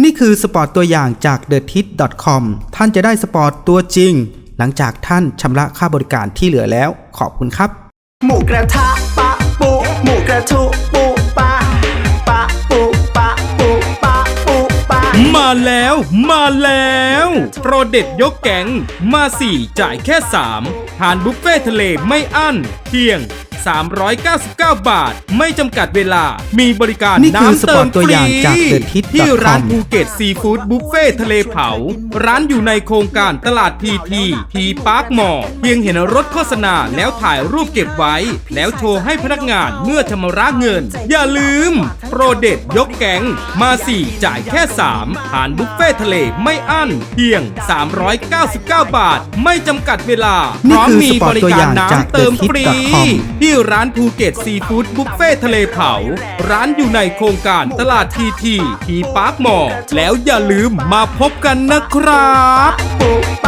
นี่คือสปอร์ตตัวอย่างจาก t h e t i t c o m ท่านจะได้สปอร์ตตัวจริง หลังจากท่านชำระค่าบริการที่เหลือแล้ว ขอบคุณครับ หมูกระทะปะปุหมูกระทุปุปะปะปุปะปุปะปุปะมาแล้วมาแล้ว โปรเด็ดยกแก๊งมาสี่จ่ายแค่ 3 ทานบุฟเฟ่ทะเลไม่อั้นเพียง 399 บาท ไม่จำกัดเวลา มีบริการนี่คือน้ำเติมสปอร์ตตัวอย่างจากฟรี The Tip ที่ร้าน com ภูเก็ตซีฟู้ดบุฟเฟ่ทะเลเผา ร้านอยู่ในโครงการตลาดพีทีทีพาร์คมอเพียงเห็นรถโฆษณาแล้วถ่ายรูปเก็บไว้ แล้วโชว์ให้พนักงานเมื่อชำระเงิน อย่าลืม โปรเด็ดยกแก๊งมาสี่จ่ายแค่3ทานบุฟเฟ่ทะเลไม่อั้น เพียง 399 บาท ไม่จำกัดเวลานี่พร้อมคือมีสปอบร์ตริตัวกาอรย่างจากน้ำเติมฟรี TheTip.com ที่ร้านภูเก็ตซีฟู้ดบุฟเฟ่ทะเลเผา ร้านอยู่ในโครงการตลาดทีทีทีพาร์คมอแล้วอย่าลืมมาพบกันนะครับ